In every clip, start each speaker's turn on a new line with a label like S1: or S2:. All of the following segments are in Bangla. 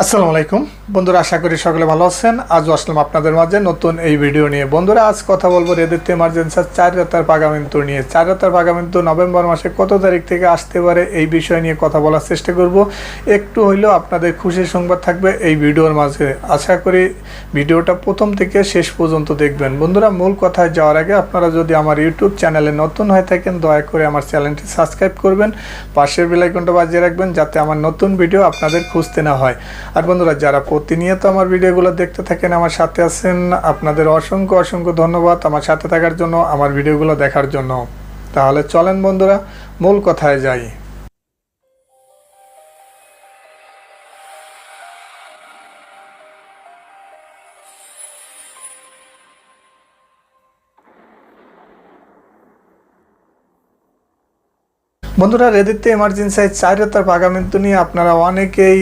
S1: আসসালামু আলাইকুম। বন্ধুরা, আশা করি সকলে ভালো আছেন। আজও আসলাম আপনাদের মাঝে নতুন এই ভিডিও নিয়ে। বন্ধুরা, আজ কথা বলব রেদিত্য এমার্জেন্সার চার রাতার পাগামেন্তু নিয়ে। চার রাতার পাগামেন্তু নভেম্বর মাসে কত তারিখ থেকে আসতে পারে এই বিষয় নিয়ে কথা বলার চেষ্টা করব। একটু হইলেও আপনাদের খুশির সংবাদ থাকবে এই ভিডিওর মাঝে। আশা করি ভিডিওটা প্রথম থেকে শেষ পর্যন্ত দেখবেন। বন্ধুরা, মূল কথায় যাওয়ার আগে আপনারা যদি আমার ইউটিউব চ্যানেলে নতুন হয়ে থাকেন, দয়া করে আমার চ্যানেলটি সাবস্ক্রাইব করবেন। পাশের বেলাইকনটা বাজিয়ে রাখবেন যাতে আমার নতুন ভিডিও আপনাদের খুঁজতে না হয়। আর বন্ধুরা, যারা প্রতিনিয়ত আমার ভিডিওগুলো দেখতে থাকেন, আমার সাথে আছেন আপনাদের অসংখ্য অসংখ্য ধন্যবাদ আমার সাথে থাকার জন্য, আমার ভিডিওগুলো দেখার জন্য। তাহলে চলেন বন্ধুরা, মূল কথায় যাই। বন্ধুরা রেদিতে এমার্জেন্সি চার রাতার পাগামেন্তু নিয়ে আপনারা অনেকেই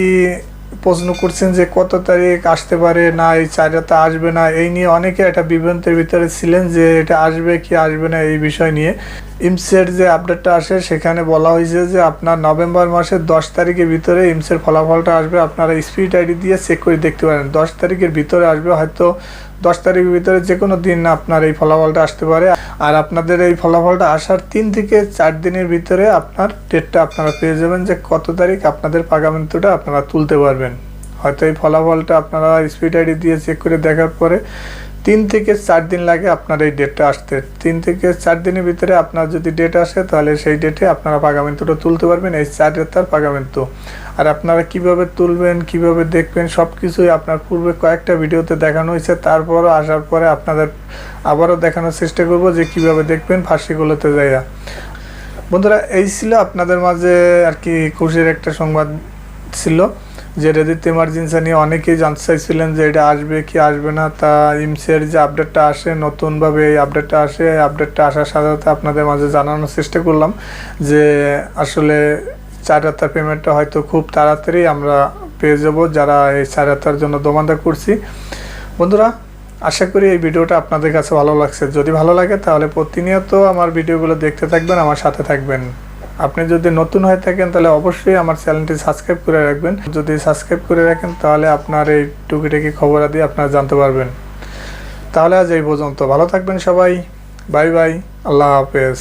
S1: প্রশ্ন করছেন যে কত তারিখ আসতে পারে, না, এই চাহিদাটা আসবে না, এই নিয়ে অনেকে একটা বিভ্রান্তের ভিতরে ছিলেন যে এটা আসবে কি আসবে না এই বিষয় নিয়ে। ইমসের যে আপডেটটা আসে, সেখানে বলা হয়েছে যে আপনার নভেম্বর মাসের দশ তারিখের ভিতরে ইমসের ফলাফলটা আসবে। আপনারা স্পিড আইডি দিয়ে চেক করে দেখতে পারেন, দশ তারিখের ভিতরে আসবে, হয়তো দশ তারিখের ভিতরে যে কোনো দিন আপনার এই ফলাফলটা আসতে পারে। আর আপনাদের এই ফলাফলটা আসার তিন থেকে চার দিনের ভিতরে আপনার ডেটটা আপনারা পেয়ে যাবেন যে কত তারিখ আপনাদের পাগামেন্তুটা আপনারা তুলতে পারবেন। হয়তো এই ফলাফলটা আপনারা স্পিড আইডি দিয়ে চেক করে দেখার পরে তিন থেকে চার দিন লাগে আপনার এই ডেটটা আসতে। তিন থেকে চার দিনের ভিতরে আপনার যদি ডেট আসে তাহলে সেই ডেটে আপনারা পাগামেন্তুটা তুলতে পারবেন, এই চার রেতার পাগামেন্তু। আর আপনারা কীভাবে তুলবেন, কীভাবে দেখবেন সব কিছুই আপনার পূর্বে কয়েকটা ভিডিওতে দেখানো হয়েছে। তারপরও আসার পরে আপনাদের আবারও দেখানোর চেষ্টা করব যে কীভাবে দেখবেন ফাঁসিগুলোতে যাইয়া। বন্ধুরা, এই ছিল আপনাদের মাঝে আর কি খুশির একটা সংবাদ ছিল। যে রেদিত এমার্জেন্সি নিয়ে অনেকেই জানতে চাইছিলেন যে এটা আসবে কি আসবে না। তা ইমসের যে আপডেটটা আসে, নতুনভাবে এই আপডেটটা আসে, এই আপডেটটা আসার সাথে সাথে আপনাদের মাঝে জানানোর চেষ্টা করলাম যে আসলে চার হাতার পেমেন্টটা হয়তো খুব তাড়াতাড়ি আমরা পেয়ে যাব যারা এই চার হাতার জন্য দোমান্দা করছি। বন্ধুরা, আশা করি এই ভিডিওটা আপনাদের কাছে ভালো লাগছে। যদি ভালো লাগে তাহলে প্রতিনিয়ত আমার ভিডিওগুলো দেখতে থাকবেন, আমার সাথে থাকবেন। আপনি যদি নতুন হয়ে থাকেন, তাহলে অবশ্যই আমার চ্যানেলটি সাবস্ক্রাইব করে রাখবেন। যদি সাবস্ক্রাইব করে রাখেন, তাহলে আপনার এই টুকিটাকি খবর আদি আপনারা জানতে পারবেন। তাহলে আজ এই পর্যন্ত। ভালো থাকবেন সবাই। Bye bye. আল্লাহ হাফেজ।